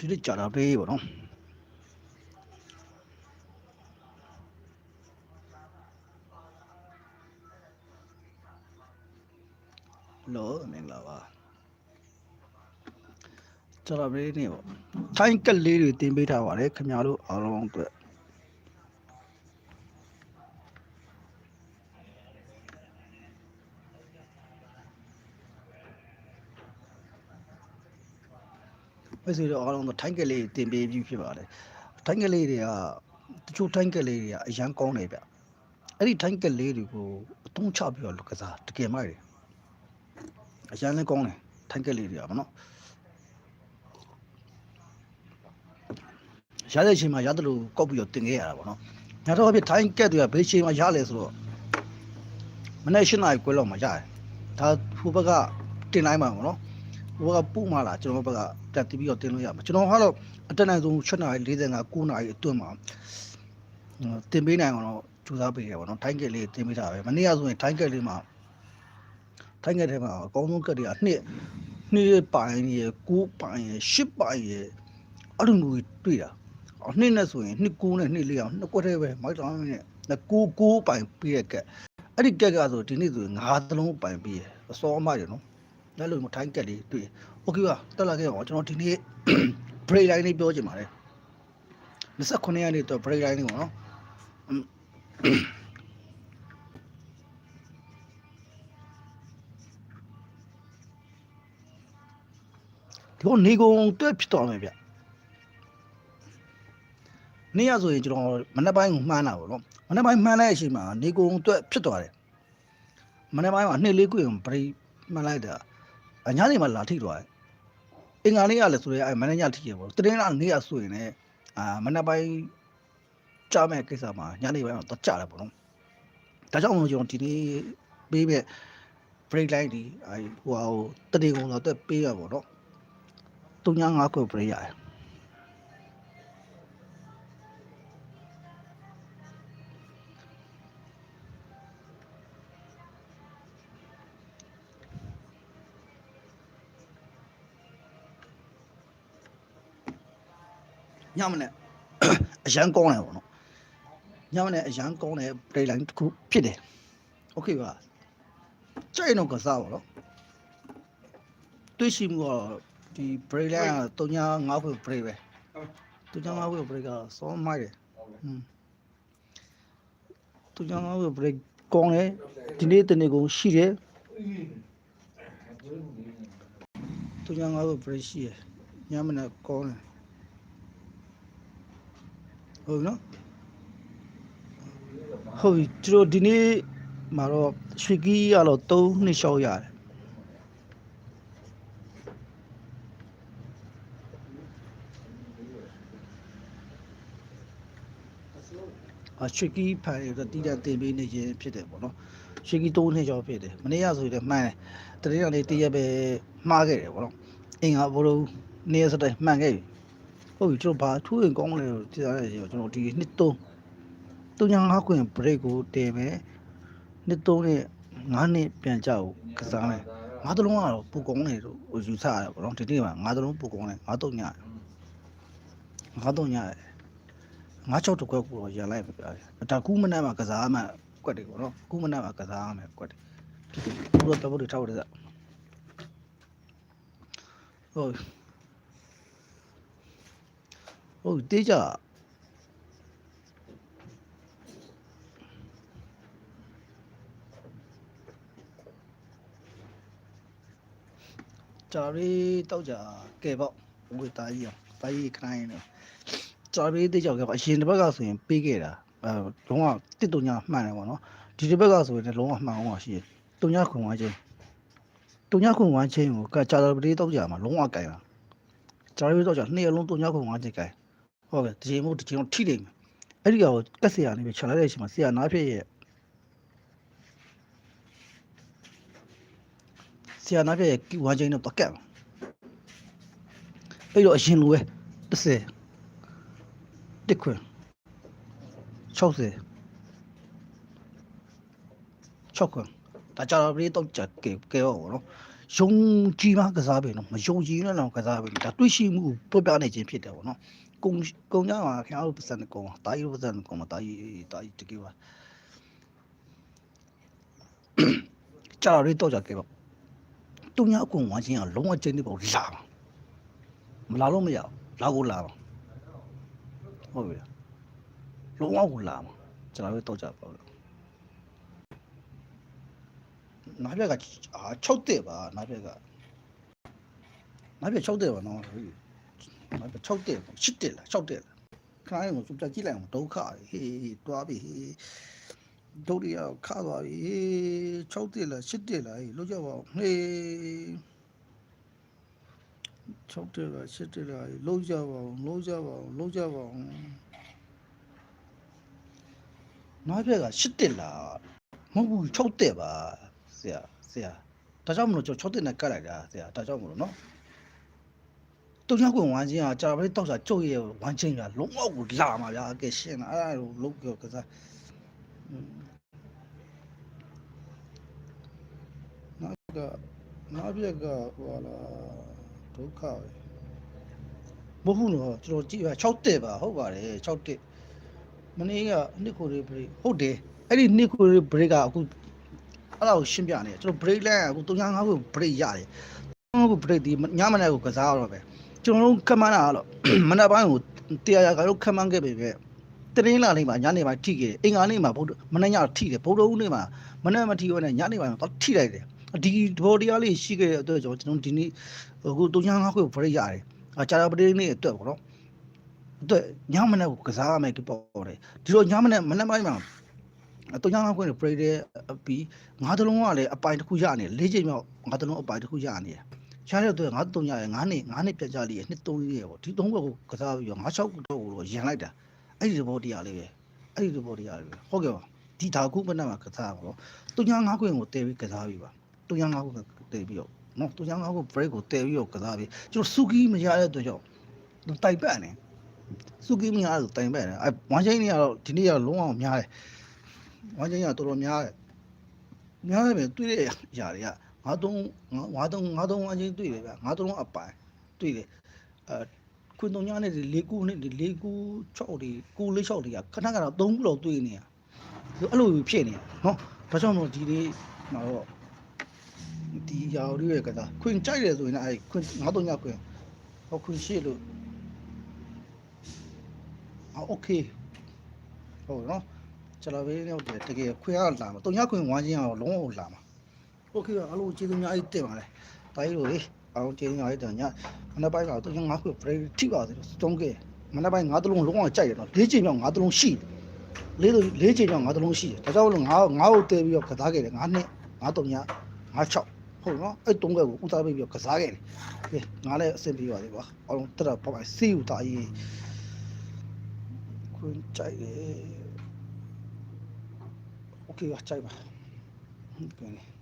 ဒီနေ့ကြာတာပေးပေါ့နော်လောမင်္ဂလာပါကြာတာပေးနေပေါ့ထိုင်းကက်လေးတွေတင်ပေးထားပါတယ်ခင်ဗျားတို့အားလုံးအတွက် ပဲဆိုတော့အားလုံးတော့ထိုင်းကလေးတင်ပေးပြီးဖြစ်ပါတယ်ထိုင်းကလေးတွေကတချို့ထိုင်းကလေးတွေကအရန်ကောင်းတယ်ဗျအဲ့ဒီထိုင်းကလေးတွေကိုအသုံးချပြီးတော့လူကစားတကယ်မိုက်တယ်အရန်လည်းကောင်းတယ်ထိုင်းကလေးတွေကဗောနော်ရတဲ့အချိန်မှာရတယ်လို့ကောက်ပြီးတော့တင်ခဲ့ရတာဗောနော်ညတော့ဖြစ်ထိုင်းကက်တွေကဘေးချိန်မှာရလဲဆိုတော့မနေ့၈နာရီခွဲလောက်မှာရတယ်ဒါဟိုဘက်ကတင်လိုက်မှာဗောနော် ဟိုကပူမှလာကျွန်တော်ဘက်ကတက်တီးပြီးတော့တင်လို့ရမှာကျွန်တော်ကတော့အတက်နိုင်ဆုံး7နာရီ45 9နာရီအတွင်းမှာတင်ပေးနိုင်အောင်တော့ကြိုးစားပေးရပါတော့ထိုင်းကက်လေးတင်ပေးတာပဲမနေ့ကဆိုရင်ထိုင်းကက်လေးမှာထိုင်းကက်ထဲမှာအကောင်းဆုံးကက်တွေကနှစ်နှစ်ပိုင်ရယ်9ပိုင်ရယ်10ပိုင်ရယ်အဲ့လိုမျိုးတွေ့တာအော်နှစ်နဲ့ဆိုရင်နှစ်9နဲ့နှစ်4အောင်နှစ်ကွက်တည်းပဲမိုက်တောင်းနဲ့9 9ပိုင်ပြီးတဲ့ကက်အဲ့ဒီကက်ကဆိုဒီနေ့ဆိုရင်9သလုံးပိုင်ပြီးရယ်အစောအမရယ်နော် လဲလို့မထိုင်းကက်လေးတွေ့โอเคပါတက်လာခဲ့အောင်ကျွန်တော်ဒီနေ့ break line လေးပြောချင်ပါတယ်29ရက်နေ့တော့ break line လေးပေါ့နော်အမ်ဒီတော့နေကုန်တွက်ဖြစ်သွားမယ်ဗျနေ့ရဆိုရင်ကျွန်တော်မနေ့ပိုင်းကိုမှန်းတာပေါ့နော်မနေ့ပိုင်းမှန်းလိုက်အချိန်မှာနေကုန်တွက်ဖြစ်သွားတယ်မနေ့ပိုင်းမှာနှစ်လေးခုရင် break မှန်းလိုက်တာ အညာနေမှာလာထိသွားတယ်အင်္ဂါနေ့ကလည်းဆိုရဲအဲမန်နေဂျာထိရပေါ့တတင်းလာနေ့ကဆိုရင်လည်းအာမနက်ပိုင်းကြားမဲ့ကိစ္စမှာညနေပိုင်းမှာတော့ကြားတယ်ပေါ့နော်ဒါကြောင့်မို့ကျွန်တော်ဒီနေ့ပေးမဲ့ break line ဒီအဲဟိုဟာတတိကုံတော့တက်ပေးရပေါ့နော်395ခု break ရတယ် ညမနဲ့ အရန်ကောင်းတယ်ပေါ့နော်ညမနဲ့အရန်ကောင်းတဲ့ break line တစ်ခုဖြစ်တယ်โอเคပါကြိုက်တော့ကစားပါတော့တွေ့ရှိမှုကတော့ဒီ break line က395ခု break ပဲ395ခု break ကစောမိုက်တယ်ဟွန်း395ခု break ကောင်းတယ်ဒီနေ့တနေ့ကုန်ရှိတယ်395ခု break ရှိတယ်ညမနဲ့ကောင်းတယ် ဟုတ်ပြီနော်ဟုတ်ပြီသူတို့ဒီနေ့မှာတော့ရွှေကီးရတော့3နှစ်လျှောက်ရတယ်အရွှေကီးဖန်ရတော့တီးတန်တင်ပေးနေခြင်းဖြစ်တယ်ပေါ့နော်ရွှေကီး3နှစ်လျှောက်ဖြစ်တယ်မနေ့ကဆိုရင်လည်းမှန်းတယ်တတိယနေ့တရက်ပဲမှားခဲ့တယ်ပေါ့နော်အင်္ဂါဘလိုနေ့စတဲ့မှန်ခဲ့ပြီ ဟုတ်ပြီကျွန်တော်ဘာထူးရင်ကောင်းလဲလို့သိရတယ်ကျွန်တော်ဒီနှစ်3 3.5ခွင့် break ကိုတင်မယ်နှစ်3နဲ့9နှစ်ပြန်ကြောက်ကစားမယ်ငါးတလုံးကတော့ပူကောင်းတယ်လို့ယူဆရတယ်ပေါ့နော်ဒီနေ့မှာငါးတလုံးပူကောင်းတယ်ငါးတော့ညငါးတော့ညငါးချောက်တစ်ခွက်ကိုတော့ရန်လိုက်ပဲပြတယ်ဒါကူးမနက်မှာကစားမှကွက်တယ်ပေါ့နော်ကူးမနက်မှာကစားမယ်ကွက်တယ်ဘုရားတော်ဘုရားထောက်တယ်ဟုတ် ဟုတ်တေးကြကြာရီတောက်ကြကဲပေါ့ဝေတာကြီးအောင်တာကြီးခိုင်းနေကြာရီတေးကြောက်ကပေါ့အရင်တစ်ဘက်ကဆိုရင်ပေးခဲ့တာအဲလုံးဝတစ်တုံညာမှန်တယ်ပေါ့နော်ဒီတစ်ဘက်ကဆိုရင်လုံးဝမှန်အောင်ပါရှိတယ်တုံညာခွန်ဝါချင်းတုံညာခွန်ဝါချင်းကိုကကြာရီတောက်ကြမှာလုံးဝကြိုင်တာကြာရီတောက်ကြနှစ်အလုံးတုံညာခွန်ဝါချင်းကြိုင် ဟုတ်ကဲ့ဒီချိန်မို့ဒီချိန်တော့ထိလိမ့်မယ်အဲ့ဒီကောင်ကိုကက်ဆရာနေပြီးခြံလိုက်တဲ့အချိန်မှာဆရာနားဖြစ်ရဲ့ဆရာနားဖြစ်ရဲ့ဝမ်းချင်းတော့တော့ကက်အဲ့တော့အရင်လိုပဲ30တစ်ခွန်း60 6ခွန်းဒါကြတော့ပြီးတော့ကြကဲကဲရောနော်ယုံကြည်မှကစားပြီနော်မယုံကြည်နဲ့တော့ကစားပြီဒါတွေ့ရှိမှုပြပြနေခြင်းဖြစ်တယ်ပေါ့နော် ကုံကုံကြမှာခင်ဗျားတို့ပတ်စံကုံတာကြီးတို့ပတ်စံကုံမှာတာကြီးတာကြီးတကယ်ပါကြာရီတော့ကြခဲ့ပါတုံညာအကွန်ဝါချင်းကလုံးဝကျင်းနေပေါ့လာပါမလာလို့မရဘူးလာကိုလာပါဟုတ်ပြီလားလုံးဝကိုလာမှာကျွန်တော်တို့တော့ကြပါလို့နားပြက်ကအာ6တဲ့ပါနားပြက်ကနားပြက်6တဲ့ပါနော်ဟုတ်ပြီ နားပြက်6တဲ့8တဲ့လား6တဲ့လားခဏလေးကိုစူပြကြည့်လိုက်အောင်ဒုက္ခဟေးတွားပြီဟေးဒုတိယခါသွားပြီ6တဲ့လား8တဲ့လားဟေးလောက်ကြပါဦးဟေး6တဲ့လား8တဲ့လားဟေးလောက်ကြပါဦးလောက်ကြပါဦးလောက်ကြပါဦးနားပြက်က8တဲ့လားမဟုတ်ဘူး6တဲ့ပါဆရာဆရာဒါကြောင့်မလို့ကျွန်တော်6တဲ့နဲ့ကတ်လိုက်တာဆရာဒါကြောင့်မလို့နော် တုံချောက်ကွန်ဝမ်းချင်းကကြာပလေးတောက်စာကျုပ်ရဲ့ဝမ်းချင်းကလုံးဝကိုလာမှာဗျာအကဲရှင်းတာအဲ့ဒါကိုလုံးပြောကစားနောက်ကနောက်ပြက်ကဟိုလာဒုက္ခပဲမဟုတ်ဘူးနော်ကျွန်တော်ကြည့်ပါ6တက်ပါဟုတ်ပါတယ်6တက်မနေ့ကနှစ်ကိုရီဘရိတ်ဟုတ်တယ်အဲ့ဒီနှစ်ကိုရီဘရိတ်ကအခုအဲ့ဒါကိုရှင်းပြနေတယ်ကျွန်တော်ဘရိတ်လိုင်းကအခု305ကိုဘရိတ်ရတယ်305ကိုဘရိတ်ဒီညမနေ့ကိုကစားရတော့ပဲ ကျွန်တော်တို့ခမန်းတာကတော့မနက်ပိုင်းကိုတရားရကတော့ခမန်းခဲ့ပြီပဲတရင်းလာနေမှာညနေပိုင်းထိခဲ့တယ်အင်္ဂါနေ့မှာဗုဒ္ဓမနေ့ညထိတယ်ဗုဒ္ဓဦးနေ့မှာမနေ့မထိဘဲနဲ့ညနေပိုင်းတော့ထိလိုက်တယ်ဒီဘောတရားလေးရှိခဲ့တဲ့အတွက်ကျွန်တော်ဒီနေ့အခု305ခွေဘရိတ်ရတယ်အကြာပတေးနေ့အတွက်ပေါ့နော်အတွက်ညမနေ့ကိုကစားရမယ်ဒီပေါ့တယ်ဒီလိုညမနေ့မနေ့ပိုင်းမှာ305ခွေဘရိတ်တဲ့ပြီးငါးတလုံးကလည်းအပိုင်တစ်ခုရနေ၄ချိန်မြောက်ငါးတလုံးအပိုင်တစ်ခုရနေတယ် ရှားတဲ့အတွက်ငါတုံရရ9နှစ်9နှစ်ပြတ်ကြလိရနှစ်3ရက်ပေါ့ဒီ3ဘက်ကိုကစားပြီးတော့9 6တော့ကိုရန်လိုက်တာအဲ့ဒီသဘောတရားလေးပဲအဲ့ဒီသဘောတရားလေးပဲဟုတ်ကဲ့ပါဒီဒါခုမနက်မှာကစားပါတော့တုံညာ9ခွင့်ကိုတည်ပြီးကစားပြီးပါတုံညာ9ခွင့်တည်ပြီးတော့နော်တုံညာ9ခွင့် break ကိုတည်ပြီးတော့ကစားပြီးကျွန်တော်စုကီးမရတဲ့အတွက်ကြောင့်တိုက်ပတ်နေစုကီးမရတဲ့တိုင်ပတ်နေအဲဝမ်ချင်းကြီးကတော့ဒီနေ့ကတော့လုံးဝများတယ်ဝမ်ချင်းကြီးကတော်တော်များတယ်များတယ်ပဲတွေ့တဲ့ຢာတွေက ငါသုံးငါသုံးငါသုံးအချင်းတွေ့တယ်ဗျငါသုံးအပိုင်တွေ့တယ်အဲခွန်းတုံညာနဲ့၄ခုနဲ့၄ခု6တွေ9လေး6တွေကခဏခဏ3ခုလောက်တွေ့နေရအဲ့လိုဖြစ်နေရနော်ဒါကြောင့်မို့ဒီနေ့တော့ဒီရာရီရဲ့ကစားခွင်ကြိုက်တယ်ဆိုရင်အဲ့ခွင်ငါသုံးညခွင်ဟောခွင်ရှိလို့အော်โอเคဟုတ်နော်ကျွန်တော်ပဲရောက်တယ်တကယ်ခွင်ကလာမှာသုံးညခွင်ဝမ်းချင်းအောင်လုံးဝလာမှာ โอเคပါအလို့ကျေးဇူးအများကြီးတင်ပါတယ်။တိုင်းလို့လေအောင်ကျေးဇူးအများကြီးတင်ညမနေ့ပိုင်းကတော့ငါ့ကို break ထိပါသေးတယ်စတုံးခဲ့မနေ့ပိုင်းငါးတလုံးလုံးဝကြိုက်တယ်တော့၄ချိန်မြောက်ငါးတလုံးရှိတယ်လေးလေးချိန်မြောက်ငါးတလုံးရှိတယ်ဒါကြောင့်လို့ငါငါ့ကိုတည်ပြီးတော့ကစားခဲ့တယ်ငါနှစ်ငါသုံးညငါ6ဟုတ်နော်အဲ့တုံးခဲ့ကိုဦးစားပေးပြီးတော့ကစားခဲ့တယ်ကဲငါလည်းအဆင်ပြေပါသေးပါအောင်တက်တာပေါ့စီးဦးတာကြီးခွန်းကြိုက်တယ်โอเคပါကြိုက်ပါဟုတ်ကဲ့